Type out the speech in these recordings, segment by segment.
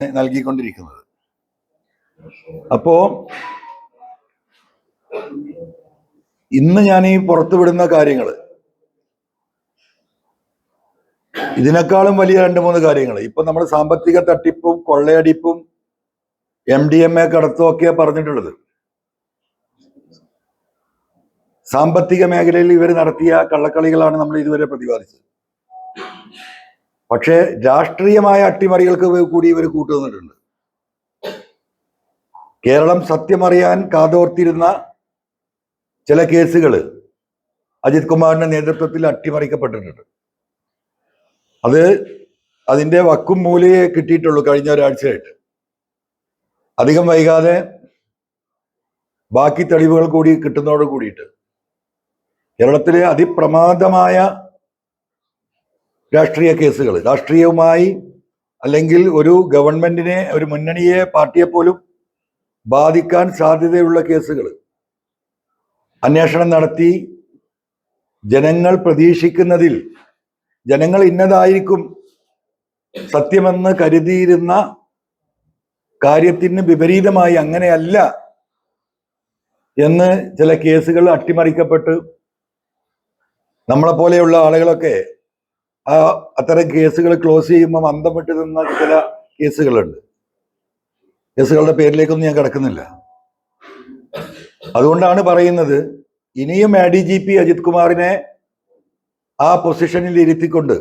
നൽകിക്കൊണ്ടിരിക്കുന്നത്. അപ്പോ ഇന്ന് ഞാൻ ഈ പുറത്തുവിടുന്ന കാര്യങ്ങൾ ഇതിനേക്കാളും വലിയ രണ്ട് മൂന്ന് കാര്യങ്ങൾ ഇപ്പൊ നമ്മൾ സാമ്പത്തിക തട്ടിപ്പും കൊള്ളയടിപ്പും എം ഡി എം എ കടത്തും ഒക്കെ പറഞ്ഞിട്ടുള്ളത്. സാമ്പത്തിക മേഖലയിൽ ഇവർ നടത്തിയ കള്ളക്കളികളാണ് നമ്മൾ ഇതുവരെ പ്രതിപാദിച്ചത്. പക്ഷേ രാഷ്ട്രീയമായ അട്ടിമറികൾക്ക് കൂടി ഇവർ കൂട്ടുനിന്നിട്ടുണ്ട് കേരളം സത്യമറിയാൻ കാതോർത്തിരുന്ന ചില കേസുകൾ അജിത് കുമാറിന്റെ നേതൃത്വത്തിൽ അട്ടിമറിക്കപ്പെട്ടിട്ടുണ്ട്. അത് അതിന്റെ വക്കും മൂലയെ കിട്ടിയിട്ടുള്ളൂ കഴിഞ്ഞ ഒരാഴ്ചയായിട്ട്. അധികം വൈകാതെ ബാക്കി തെളിവുകൾ കൂടി കിട്ടുന്നതോട് കൂടിയിട്ട്. കേരളത്തിലെ അതിപ്രമാദമായ രാഷ്ട്രീയ കേസുകൾ. രാഷ്ട്രീയവുമായി അല്ലെങ്കിൽ ഒരു ഗവൺമെന്റിനെ ഒരു മുന്നണിയെ പാർട്ടിയെ പോലും ബാധിക്കാൻ സാധ്യതയുള്ള കേസുകൾ. അന്വേഷണം നടത്തി ജനങ്ങൾ പ്രതീക്ഷിക്കുന്നതിൽ ജനങ്ങൾ ഇന്നതായിരിക്കും സത്യമെന്ന് കരുതിയിരുന്ന കാര്യത്തിന് വിപരീതമായി അങ്ങനെയല്ല എന്ന് ചില കേസുകൾ അട്ടിമറിക്കപ്പെട്ട് നമ്മളെപ്പോലെയുള്ള ആളുകളൊക്കെ അത്തരം കേസുകൾ ക്ലോസ് ചെയ്യുമ്പോൾ അന്തം നിന്ന ചില കേസുകളുണ്ട്. കേസുകളുടെ പേരിലേക്കൊന്നും ഞാൻ കിടക്കുന്നില്ല. അതുകൊണ്ടാണ് പറയുന്നത് ഇനിയും A D G P Ajith കുമാറിനെ ആ പൊസിഷനിൽ ഇരുത്തിക്കൊണ്ട്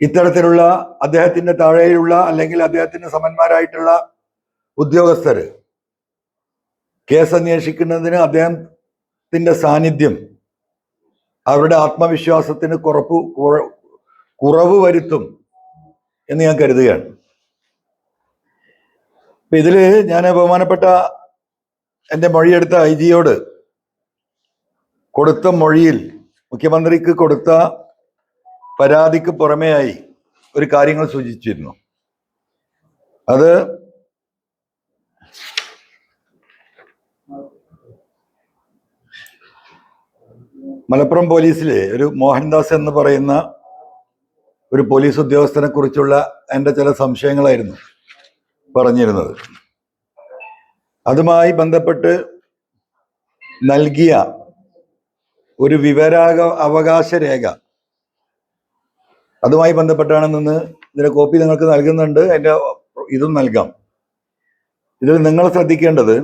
ഇത്തരത്തിലുള്ള അദ്ദേഹത്തിന്റെ താഴെയുള്ള അല്ലെങ്കിൽ അദ്ദേഹത്തിന് സമന്മാരായിട്ടുള്ള ഉദ്യോഗസ്ഥര് കേസ് അന്വേഷിക്കുന്നതിന് അദ്ദേഹത്തിന്റെ സാന്നിധ്യം അവരുടെ ആത്മവിശ്വാസത്തിന് കുറപ്പ് കുറവ് വരുത്തും എന്ന് ഞാൻ കരുതുകയാണ്. ഇപ്പൊ ഇതിൽ ഞാൻ ബഹുമാനപ്പെട്ട എന്റെ മൊഴിയെടുത്ത ഐ ജിയോട് കൊടുത്ത മൊഴിയിൽ മുഖ്യമന്ത്രിക്ക് കൊടുത്ത പരാതിക്ക് പുറമെയായി ഒരു കാര്യങ്ങൾ സൂചിച്ചിരുന്നു. അത് മലപ്പുറം പോലീസിലെ ഒരു മോഹൻദാസ് എന്ന് പറയുന്ന ഒരു പോലീസ് ഉദ്യോഗസ്ഥനെ കുറിച്ചുള്ള എന്റെ ചില സംശയങ്ങളായിരുന്നു പറഞ്ഞിരുന്നത്. അതുമായി ബന്ധപ്പെട്ട് നൽകിയ ഒരു വിവരാക അവകാശ രേഖ അതുമായി ബന്ധപ്പെട്ടാണ് നിന്ന് ഇതിന്റെ കോപ്പി നിങ്ങൾക്ക് നൽകുന്നുണ്ട്. അതിന്റെ ഇതും നൽകാം. ഇതിൽ നിങ്ങൾ ശ്രദ്ധിക്കേണ്ടത്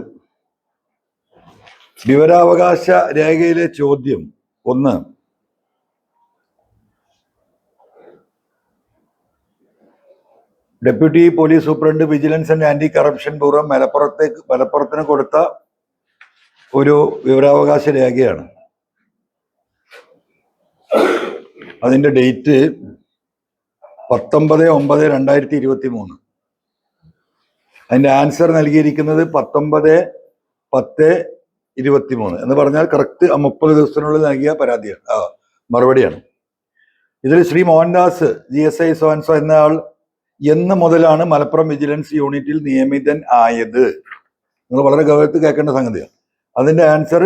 വിവരാവകാശ രേഖയിലെ ചോദ്യം ഒന്ന്. Deputy police superintendent vigilance and anti corruption bureau മലപ്പുറത്തേക്ക് മലപ്പുറത്തിന് കൊടുത്ത ഒരു വിവരാവകാശ രേഖയാണ്. അതിന്റെ ഡേറ്റ് പത്തൊമ്പത് ഒമ്പത് രണ്ടായിരത്തി ഇരുപത്തി മൂന്ന് അതിന്റെ ആൻസർ നൽകിയിരിക്കുന്നത് പത്തൊമ്പത് പത്ത് ഇരുപത്തി മൂന്ന് എന്ന് പറഞ്ഞാൽ കറക്റ്റ് ആ മുപ്പത് ദിവസത്തിനുള്ളിൽ നൽകിയ പരാതിയാണ്. മറുപടിയാണ്. ഇതിൽ Shri Mohandas G S I സോൻസോ എന്നയാൾ എന്ന് മുതലാണ് മലപ്പുറം വിജിലൻസ് യൂണിറ്റിൽ നിയമിതൻ ആയത്. നിങ്ങൾ വളരെ ഗൗരവത്തിൽ കേൾക്കേണ്ട സംഗതിയാണ്. അതിന്റെ ആൻസർ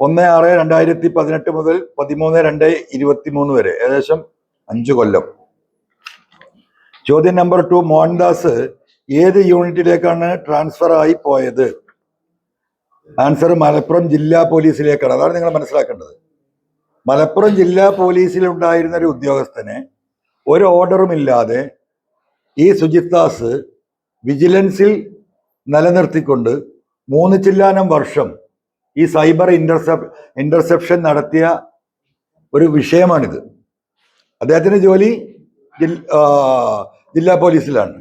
ഒന്ന് ആറ് രണ്ടായിരത്തി പതിനെട്ട് മുതൽ പതിമൂന്ന് രണ്ട് ഇരുപത്തി മൂന്ന് വരെ ഏകദേശം അഞ്ചു കൊല്ലം. ചോദ്യം നമ്പർ ടു മോഹൻദാസ് ഏത് യൂണിറ്റിലേക്കാണ് ട്രാൻസ്ഫർ ആയി പോയത്? ആൻസർ മലപ്പുറം ജില്ലാ പോലീസിലേക്കാണ്. അതാണ് നിങ്ങൾ മനസ്സിലാക്കേണ്ടത്. മലപ്പുറം ജില്ലാ പോലീസിലുണ്ടായിരുന്ന ഒരു ഉദ്യോഗസ്ഥനെ ഒരു ഓർഡറും ഇല്ലാതെ ഈ സുജിത് ദാസ് വിജിലൻസിൽ നിലനിർത്തിക്കൊണ്ട് മൂന്ന് ചില്ലാനം വർഷം ഈ സൈബർ ഇന്റർസെപ് ഇന്റർസെപ്ഷൻ നടത്തിയ ഒരു വിഷയമാണിത്. അദ്ദേഹത്തിന്റെ ജോലി ജില്ലാ പോലീസിലാണ്.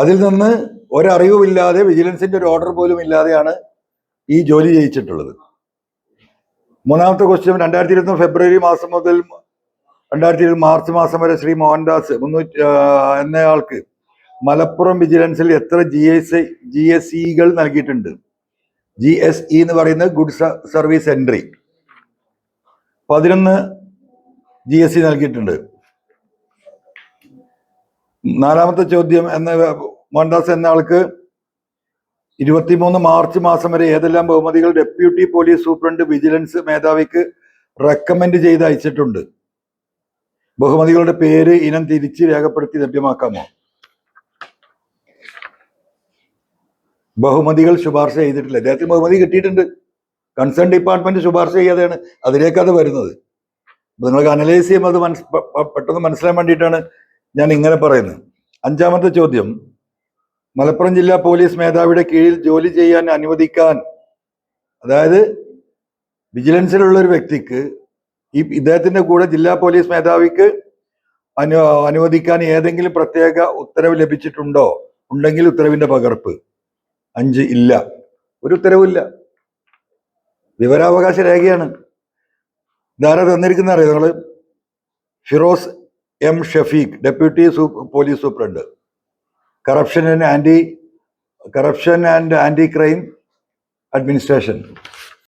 അതിൽ നിന്ന് ഒരറിവുമില്ലാതെ വിജിലൻസിന്റെ ഒരു ഓർഡർ പോലും ഇല്ലാതെയാണ് ഈ ജോലി ചെയ്യിച്ചിട്ടുള്ളത് മൂന്നാമത്തെ ക്വസ്റ്റ്യൻ രണ്ടായിരത്തി ഇരുപത്തി ഫെബ്രുവരി മാസം മുതൽ രണ്ടായിരത്തി ഇരുപത് മാർച്ച് മാസം വരെ ശ്രീ മോഹൻദാസ് മുന്നൂറ്റി എന്നയാൾക്ക് മലപ്പുറം വിജിലൻസിൽ എത്ര ജി എസ് ജി എസ് ഇകൾ നൽകിയിട്ടുണ്ട്? ജി എസ് ഇ എന്ന് പറയുന്നത് ഗുഡ് സർവീസ് എൻട്രി പതിനൊന്ന് ജി എസ് സി നൽകിയിട്ടുണ്ട്. നാലാമത്തെ ചോദ്യം എന്ന മോഹൻദാസ് എന്ന ആൾക്ക് ഇരുപത്തിമൂന്ന് മാർച്ച് മാസം വരെ ഏതെല്ലാം ബഹുമതികൾ ഡെപ്യൂട്ടി പോലീസ് സൂപ്രണ്ട് വിജിലൻസ് മേധാവിക്ക് റെക്കമെൻഡ് ചെയ്ത് അയച്ചിട്ടുണ്ട്? ബഹുമതികളുടെ പേര് ഇനം തിരിച്ച് രേഖപ്പെടുത്തി ലഭ്യമാക്കാമോ? ബഹുമതികൾ ശുപാർശ ചെയ്തിട്ടില്ല. അദ്ദേഹത്തിന് ബഹുമതി കിട്ടിയിട്ടുണ്ട്. കൺസേൺ ഡിപ്പാർട്ട്മെന്റ് ശുപാർശ ചെയ്യാതെയാണ് അതിലേക്കത് വരുന്നത്. നിങ്ങൾക്ക് അനലൈസ് ചെയ്യുമ്പോൾ അത് മനസ് പെട്ടെന്ന് മനസ്സിലാൻ വേണ്ടിയിട്ടാണ് ഞാൻ ഇങ്ങനെ പറയുന്നത്. അഞ്ചാമത്തെ ചോദ്യം. മലപ്പുറം ജില്ലാ പോലീസ് മേധാവിയുടെ കീഴിൽ ജോലി ചെയ്യാൻ അനുവദിക്കാൻ അതായത് വിജിലൻസിലുള്ള ഒരു വ്യക്തിക്ക് ഈ ഇദ്ദേഹത്തിന്റെ കൂടെ ജില്ലാ പോലീസ് മേധാവിക്ക് അനു അനുവദിക്കാൻ ഏതെങ്കിലും പ്രത്യേക ഉത്തരവ് ലഭിച്ചിട്ടുണ്ടോ? ഉണ്ടെങ്കിൽ ഉത്തരവിന്റെ പകർപ്പ്. അഞ്ച് ഇല്ല. ഒരു ഉത്തരവില്ല വിവരാവകാശ രേഖയാണ്. ധാര തന്നിരിക്കുന്ന അറിയാം? നിങ്ങൾ Firoz M Shafeeq deputy zoo police superintendent. Corruption and anti corruption and anti crime administration